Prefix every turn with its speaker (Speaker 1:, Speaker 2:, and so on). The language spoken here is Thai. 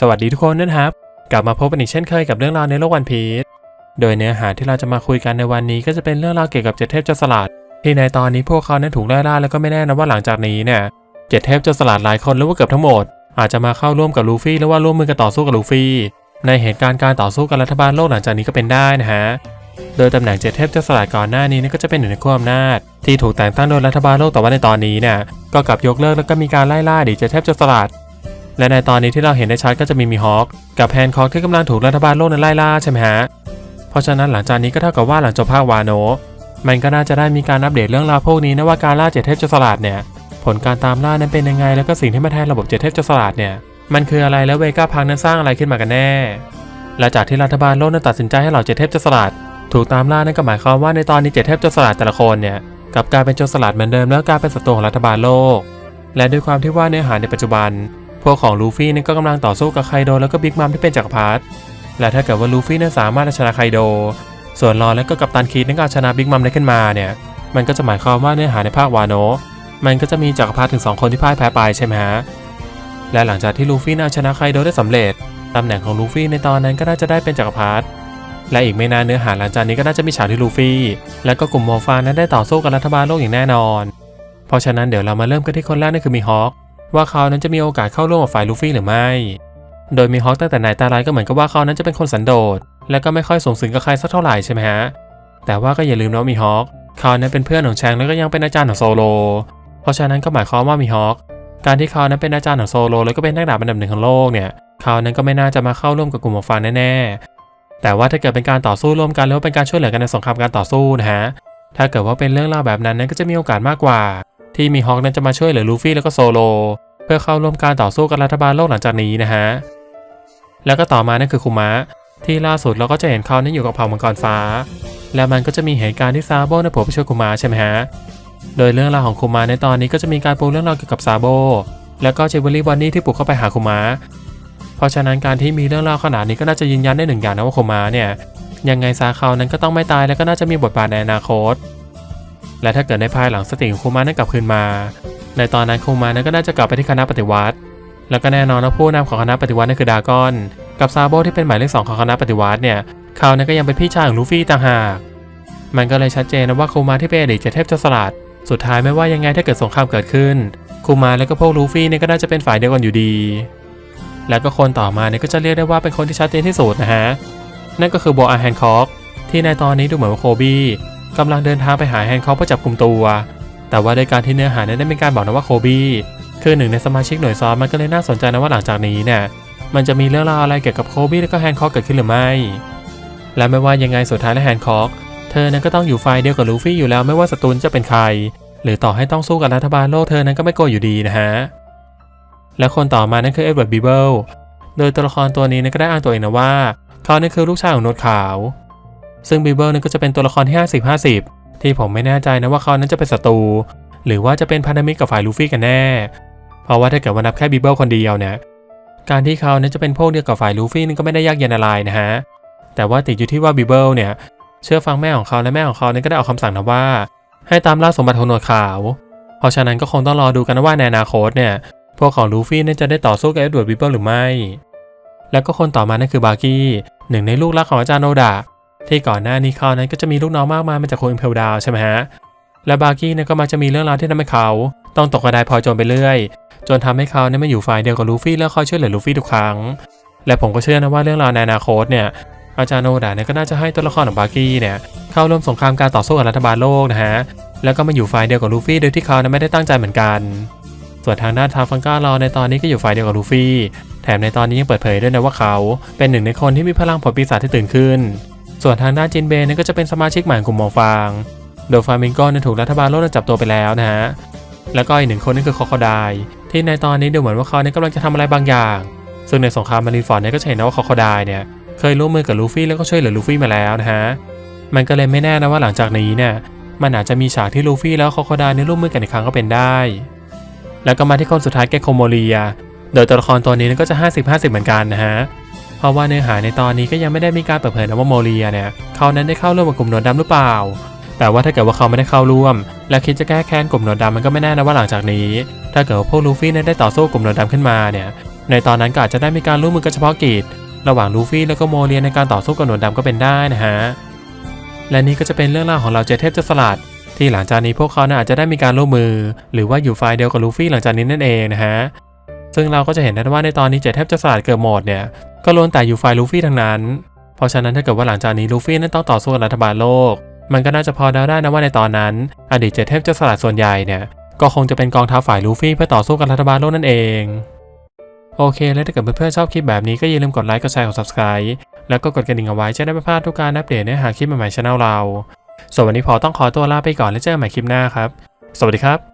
Speaker 1: สวัสดีทุกคนนะครับ กลับมาพบกันอีกเช่นเคยกับเรื่องราวในโลกวันพีชโดยเนื้อหาที่เราจะมาคุยกันในวันนี้ก็จะเป็นเรื่องราวเกี่ยวกับเจ็ดเทพโจรสลัดที่ในตอนนี้พวกเขานั้นถูกไล่ล่าแล้วก็ไม่แน่นะว่าหลังจากนี้เนี่ยเจ็ดเทพโจรสลัดหลายคนหรือว่าเกือบทั้งหมด อาจจะมาเข้าร่วมกับลูฟี่หรือว่าร่วมมือกันต่อสู้กับลูฟี่ ในเหตุการณ์การต่อสู้กับรัฐบาลโลกหลังจากนี้ก็เป็นได้นะฮะโดยตำแหน่งเจ็ดเทพโจรสลัดก่อนหน้านี้นี่ก็จะเป็นหนึ่งในขั้วอำนาจ ที่ถูกแต่งตั้งโดยรัฐบาลโลกแต่ว่าในตอนนี้เนี่ยก็กลับยกเลิกแล้วก็มีการไล่ล่าดีเจ็ดเทพโจรสลัด และในตอนนี้ที่เราเห็นได้ชัดก็จะมีมีฮอคกับแฮนคอกที่กำลังถูกรัฐบาลโลกนั้นไล่ล่าใช่ไหมฮะ เพราะฉะนั้นหลังจากนี้ก็เท่ากับว่าหลังจบภาควาโน มันก็น่าจะได้มีการอัปเดตเรื่องราวพวกนี้นะว่าการล่าเจ็ดเทพจรสลัดเนี่ย ผลการตามล่านั้นเป็นยังไง แล้วก็สิ่งที่มาแทนระบบเจ็ดเทพจรสลัดเนี่ย มันคืออะไรแล้วเวก้าพังนั้นสร้างอะไรขึ้นมากันแน่และจากที่รัฐบาลโลกนั้นตัดสินใจให้เหล่าเจ็ดเทพจรสลัดถูกตามล่านั่นก็หมายความว่าในตอนนี้เจ็ดเทพจสลัดแต่ละคนเนี่ยกับกายเป็นโจรสลัดเหมือนเดิมแล้วกลายเป็นศัตรูของรัฐบาลโลก และด้วยความที่ว่าเนื้อหาในปัจจุบัน พวกของลูฟี่นี่ก็กำลังต่อสู้กับไคโดแล้วก็บิ๊กมัมที่เป็นจักรพรรดิและถ้าเกิดว่าลูฟี่นั้นสามารถเอาชนะไคโด ส่วนรอนและก็กัปตันคีดนั้นก็เอาชนะบิ๊กมัมได้ขึ้นมาเนี่ยมันก็จะหมายความว่าเนื้อหาในภาควาโนมันก็จะมีจักรพรรดิถึงสองคนที่พ่ายแพ้ไปใช่ไหมฮะและหลังจากที่ลูฟี่น่าชนะไคโดได้สำเร็จตำแหน่งของลูฟี่ในตอนนั้นก็น่าจะได้เป็นจักรพรรดิและอีกไม่นานเนื้อหาหลังจากนี้ก็น่าจะมีฉากที่ลูฟี่ และก็กลุ่มโมฟานั้นได้ต่อสู้กับรัฐบาลโลกอย่างแน่นอน เพราะฉะนั้นเดี๋ยวเรามาเริ่มกันที่คนแรกนั่นคือมีฮอค ว่าเขานั้นจะมีโอกาสเข้าร่วมกับฝ่ายลูฟี่หรือไม่ โดยมีฮอคตั้งแต่ไหนต่ไรก็เหมือนกับว่าเขานั้นจะเป็นคนสันโดษ และก็ไม่ค่อยส่งสิงกับใครสักเท่าไหร่ใช่ไหมฮะ แต่ว่าก็อย่าลืมนะว่ามีฮอคเขานั้นเป็นเพื่อนของแชงแล้วก็ยังเป็นอาจารย์ของโซโล เพราะฉะนั้นก็หมายความว่ามีฮอคการที่เขานั้นเป็นอาจารย์ของโซโลแล้วก็เป็นนักดาบอันดับหนึ่งของโลกเนี่ย เขานั้นก็ไม่น่าจะมาเข้าร่วมกับกลุ่มหมวกฟางแน่ๆ แต่ว่าถ้าเกิดเป็นการต่อสู้ร่วมกันหรือว่าเป็นการช่วยเหลือกันในสงครามการต่อสู้นะฮะ ถ้าเกิดว่าเป็นเรื่องราวแบบนั้นนั้นก็จะมีโอกาสมากกว่า ที่มีฮอคนั้นจะมาช่วยเหลือลูฟี่แล้วก็โซโล เพื่อเข้าร่วมการต่อสู้กับรัฐบาลโลกหลังจากนี้นะฮะ แล้วก็ต่อมานั่นคือคุมะที่ล่าสุดเราก็จะเห็นเขานั้นอยู่กับเผ่ามังกรฟ้า และมันก็จะมีเหตุการณ์ที่ซาโบนั้นโผล่ไปช่วยคุมะใช่ไหมฮะ โดยเรื่องราวของคุมะในตอนนี้ก็จะมีการปูเรื่องราวเกี่ยวกับซาโบ แล้วก็เจเวอรี่บอนนี่ที่ปลุกเข้าไปหาคุมะเพราะฉะนั้นการที่มีเรื่องราวขนาดนี้ก็น่าจะยืนยันได้หนึ่งอย่างนะว่าคุมะเนี่ยยังไงซาเขานั้นก็ต้องไม่ตายและก็น่าจะมีบทบาทในอนาคต และถ้าเกิดในภายหลังสติของคุมะนั้นกลับคืนมา ในตอนนั้นคุมะนั้นก็น่าจะกลับไปที่คณะปฏิวัติ แล้วก็แน่นอนว่าผู้นำของคณะปฏิวัตินั่นคือดากอน กับซาโบที่เป็นหมายเลขสองของคณะปฏิวัติเนี่ยเขานั้นก็ยังเป็นพี่ชายของลูฟี่ต่างหาก มันก็เลยชัดเจนนะว่าคุมะที่เป็นอดีตเจเทพเจ้าสลัดสุดท้ายไม่ว่ายังไงถ้าเกิดสงครามเกิดขึ้นคุมะและก็พวกลูฟี่เนี่ยก็น่าจะเป็นฝ่ายเดียวกันอยู่ดี แล้วก็คนต่อมาเนี่ยก็จะเรียกได้ว่าเป็นคนที่ชัดเจนที่สุดนะฮะ นั่นก็คือโบอาแฮนคอกที่ในตอนนี้ดูเหมือนว่าโคบี้ กำลังเดินทางไปหาแฮนคอกเพื่อจับกลุ่มตัว แต่ว่าในการที่เนื้อหาเนั้นได้มีการบอกนะว่าโคบี้คือหนึ่งในสมาชิกหน่วยซ้อมมันก็เลยน่าสนใจนะว่าหลังจากนี้เนี่ยมันจะมีเรื่องราวอะไรเกี่ยวกับโคบี้และก็แฮนคอกเกิดขึ้นหรือไม่ และไม่ว่ายังไงสุดท้ายและแฮนคอกเธอนั้นก็ต้องอยู่ฝ่ายเดียวกับลูฟี่อยู่แล้วไม่ว่าศัตรูจะเป็นใคร หรือต่อให้ต้องสู้กับรัฐบาลโลกเธอนั้นก็ไม่โกลัวอยู่ดีนะฮะและคนต่อมานั่นคือเอ็ดเวิร์ดบีเบิลโดยตัวละครตัวนี้นั้นก็ได้อ้างตัวเองนะว่า เขานั่คือลูกชายของโนดขาว ซึ่งบีเบิลนั้นก็จะเป็นตัวละครที่ 50 50 ที่ผมไม่แน่ใจนะว่าเขานั้นจะเป็นศัตรูหรือว่าจะเป็นพันธมิตรกับฝ่ายลูฟี่กันแน่ เพราะว่าถ้าเกิดว่านับแค่บีเบิลคนเดียวเนี่ยการที่เขานั้นจะเป็นพวกเดียวกับฝ่ายลูฟี่นั่นก็ไม่ได้ยากเย็นอะไรนะฮะแต่ว่าติดอยู่ที่ว่าบีเบิลเนี่ยเชื่อฟังแม่ของเขาและแม่ของเขานั้นก็ได้ออกคำสั่งนะว่า ให้ตามล่าสมบัติของหนวดขาว เพราะฉะนั้นก็คงต้องรอดูกันนะว่าในอนาคตเนี่ยพวกของลูฟี่นั้นจะได้ต่อสู้กับเอ็ดเวิร์ดบีเบิลหรือไม่ แล้วก็คนต่อมานั่นคือบาร์กี้หนึ่งในลูกรักของอาจารย์โนดะ ที่ก่อนหน้านี้เขานั้นก็จะมีลูกน้องมากมายมาจากโคอิมเพลดาวใช่ไหมฮะ และบาร์กี้เนี่ยก็มาจะมีเรื่องราวที่ทำให้เขา ต้องตกกระไดพลอยจรไปเรื่อย จนทำให้เขาเนี่ยมาอยู่ฝ่ายเดียวกับลูฟี่แล้วคอยช่วยเหลือลูฟี่ทุกครั้ง และผมก็เชื่อนะว่าเรื่องราวในอนาคตเนี่ยอาจารย์โนดะเนี่ยก็น่าจะให้ตัวละครของบาร์กี้เนี่ยเข้าร่วมสงครามการต่อสู้กับรัฐบาลโลกนะฮะแล้วก็มาอยู่ฝ่ายเดียวกับลูฟี่โดยที่เขานั้นไม่ได้ตั้งใจเหมือนกัน ส่วนทางด้านทางฟังก้ารอในตอนนี้ก็อยู่ฝ่ายเดียวกับลูฟี่ แถมในตอนนี้ยังเปิดเผยด้วยนะว่าเขา เป็นหนึ่งในคนที่มีพลังผลปีศาจที่ตื่นขึ้น ส่วนทางด้านจินเบนนั้นก็จะเป็นสมาชิกใหม่กลุ่มหมองฟาง โดยฟามิงโก้นั้นถูกรัฐบาลโลกนั้นจับตัวไปแล้วนะฮะ แล้วก็อีกหนึ่งคนนั่นคือคอคอไดที่ในตอนนี้ดูเหมือนว่าเขาเนี่ยกำลังจะทำอะไรบางอย่าง ซึ่งในสงครามมารีฟอร์ดเนี่ยก็จะเห็นนะว่าคอคอไดเนี่ยเคยร่วมมือกับลูฟี่แล้วก็ช่วยเหลือลูฟี่มาแล้วนะฮะ มันก็เลยไม่แน่นะว่าหลังจากนี้เนี่ยมันอาจจะมีฉากที่ลูฟี่แล้วคอคอไดเนี่ยร่วมมือกันอีกครั้งก็เป็นได้ แล้วก็มาที่คนสุดท้ายแกโคโมเรีย โดยตัวละครตัวนี้ก็จะ 50-50 เหมือนกันนะฮะ เพราะว่าเนื้อหาในตอนนี้ก็ยังไม่ได้มีการเปิดเผยนะว่าโมเรียเนี่ยเขานั้นได้เข้าร่วมกับกลุ่มหนวดดำหรือเปล่า แต่ว่าถ้าเกิดว่าเขาไม่ได้เข้าร่วม และคิดจะแก้แค้นกลุ่มหนวดดำมันก็ไม่แน่นะว่าหลังจากนี้ ถ้าเกิดว่าพวกลูฟี่นั้นได้ต่อสู้กลุ่มหนวดดำขึ้นมาเนี่ย ในตอนนั้นก็อาจจะได้มีการร่วมมือกันเฉพาะกิจระหว่างลูฟี่แล้วก็โมเรียในการต่อสู้กับหนวดดำก็เป็นได้นะฮะ และนี่ก็จะเป็นเรื่องราวของเราเจเทพเจะสลัด ที่หลังจากนี้พวกเขาน่าอาจจะได้มีการร่วมมือ หรือว่าอยู่ฝ่ายเดียวกับลูฟี่หลังจากนี้นั่นเองนะฮะ ซึ่งเราก็จะเห็นได้ว่าในตอนนี้เจเทพเจะสลัดเกิดโหมดเนี่ย ก็ล้วนแต่อยู่ฝ่ายลูฟี่ทั้งนั้น เพราะฉะนั้นถ้าเกิดว่าหลังจากนี้ลูฟี่นั้นต้องต่อสู้กับรัฐบาลโลก มันก็น่าจะพอเดาได้นะว่าในตอนนั้น อดีตเจเทพเจ้าสลัดส่วนใหญ่เนี่ยก็คงจะเป็นกองทัพฝ่ายลูฟี่เพื่อต่อสู้กับรัฐบาลโลกนั่นเอง โอเค แล้วถ้าเกิดเพื่อนๆชอบคลิปแบบนี้ก็อย่าลืมกดไลค์กดแชร์กด subscribe แล้วก็กดกระดิ่งเอาไว้จะได้ไม่พลาดทุกการอัปเดตเนื้อหาคลิปใหม่ๆช่องเราส่วนวันนี้พอต้องขอตัวลาไปก่อนแล้วเจอกันใหม่คลิปหน้าครับ สวัสดีครับ